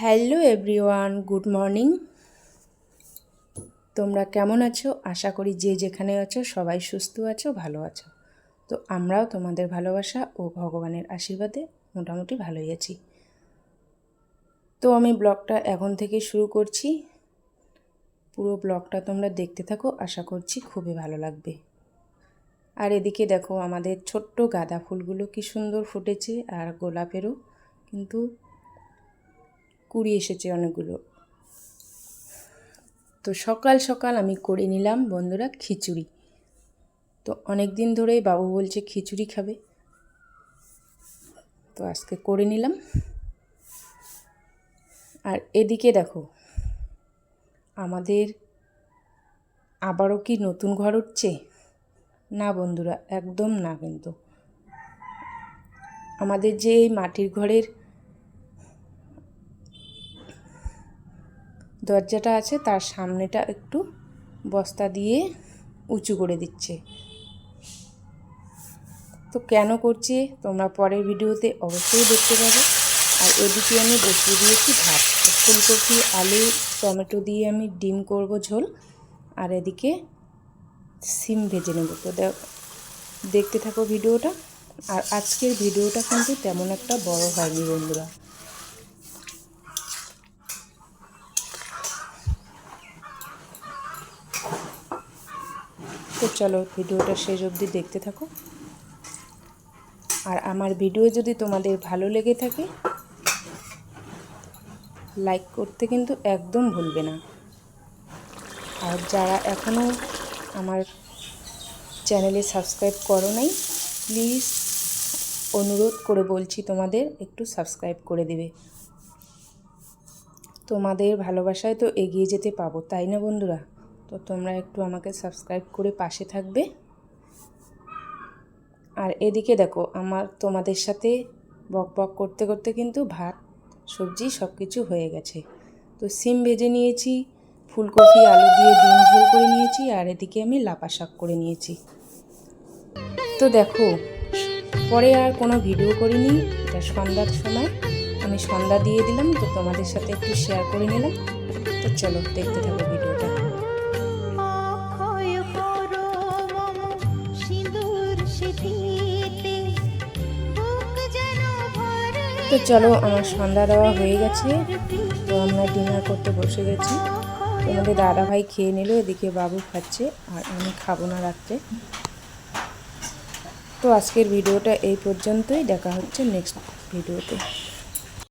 Hello everyone, good morning. তোমরা কেমন আছো? আশা করি যে যেখানে আছো, সবাই সুস্থ আছো, ভালো আছো। তো আমরাও তোমাদের ভালোবাসা ও ভগবানের আশীর্বাদে মোটামুটি ভালোই আছি। তো আমি ব্লগটা এখন থেকে শুরু করছি। পুরো ব্লগটা তোমরা দেখতে থাকো, আশা করছি খুবই ভালো লাগবে। আর এদিকে দেখো আমাদের ছোট্ট গাঁদা ফুলগুলো কি সুন্দর ফুটেছে, আর গোলাপেরও। কিন্তু কুড়ি এসেছে অনেকগুলো। তো সকাল সকাল আমি করে নিলাম বন্ধুরা খিচুড়ি। তো অনেক দিন ধরেই বাবু বলছে খিচুড়ি খাবে। তো আজকে করে নিলাম। আর এদিকে দেখো, আমাদের আবারও কি নতুন ঘর উঠছে? না বন্ধুরা, একদম না কিন্তু। আমাদের যে এই মাটির ঘরের দরজাটা আছে, তার সামনেটা একটু বস্তা দিয়ে উঁচু করে দিচ্ছে। তো কেন করছে? তোমরা পরের ভিডিওতে অবশ্যই দেখতে পাবে। আর এদিকে আমি বসিয়ে দিয়েছি ভাত। ফুলকপি, আলু, টমেটো দিয়ে আমি ডিম করব ঝোল। আর এদিকে সিম ভেজে নেব। তো দেখতে থাকো ভিডিওটা। আর আজকের ভিডিওটা কিন্তু তেমন একটা বড় হয়নি বন্ধুরা। তো চলো ভিডিওটা শেষ অবধি দেখতে থাকো। আর আমার ভিডিও যদি তোমাদের ভালো লেগে থাকে লাইক করতে কিন্তু একদম ভুলবে না। আর যারা এখনও আমার চ্যানেলে সাবস্ক্রাইব করো নাই প্লিজ অনুরোধ করে বলছি তোমাদের একটু সাবস্ক্রাইব করে দেবে। তোমাদের ভালোবাসায় তো এগিয়ে যেতে পাবো, তাই না বন্ধুরা? তো তোমরা একটু আমাকে সাবস্ক্রাইব করে পাশে থাকবে। আর এদিকে দেখো, আমার তোমাদের সাথে বক বক করতে করতে কিন্তু ভাত, সবজি সব কিছু হয়ে গেছে। তো সিম ভেজে নিয়েছি, ফুলকপি, আলু দিয়ে ডিম ঝোল করে নিয়েছি, আর এদিকে আমি লাপা শাক করে নিয়েছি। তো দেখো, পরে আর কোনো ভিডিও করিনি, এটা সন্ধ্যার সময়। আমি সন্ধ্যা দিয়ে দিলাম, তো তোমাদের সাথে একটু শেয়ার করে নিলাম। তো চলো, দেখতে থাকো ভিডিওটা তো চলো, আমার সন্ধ্যা দেওয়া হয়ে গেছে। তো আমরা ডিনার করতে বসে গেছি। তোমাদের দাদা ভাই খেয়ে নিল, এদিকে বাবু খাচ্ছে, আর আমি খাব না রাত্রে। তো আজকের ভিডিওটা এই পর্যন্তই, দেখা হচ্ছে নেক্সট ভিডিওতে।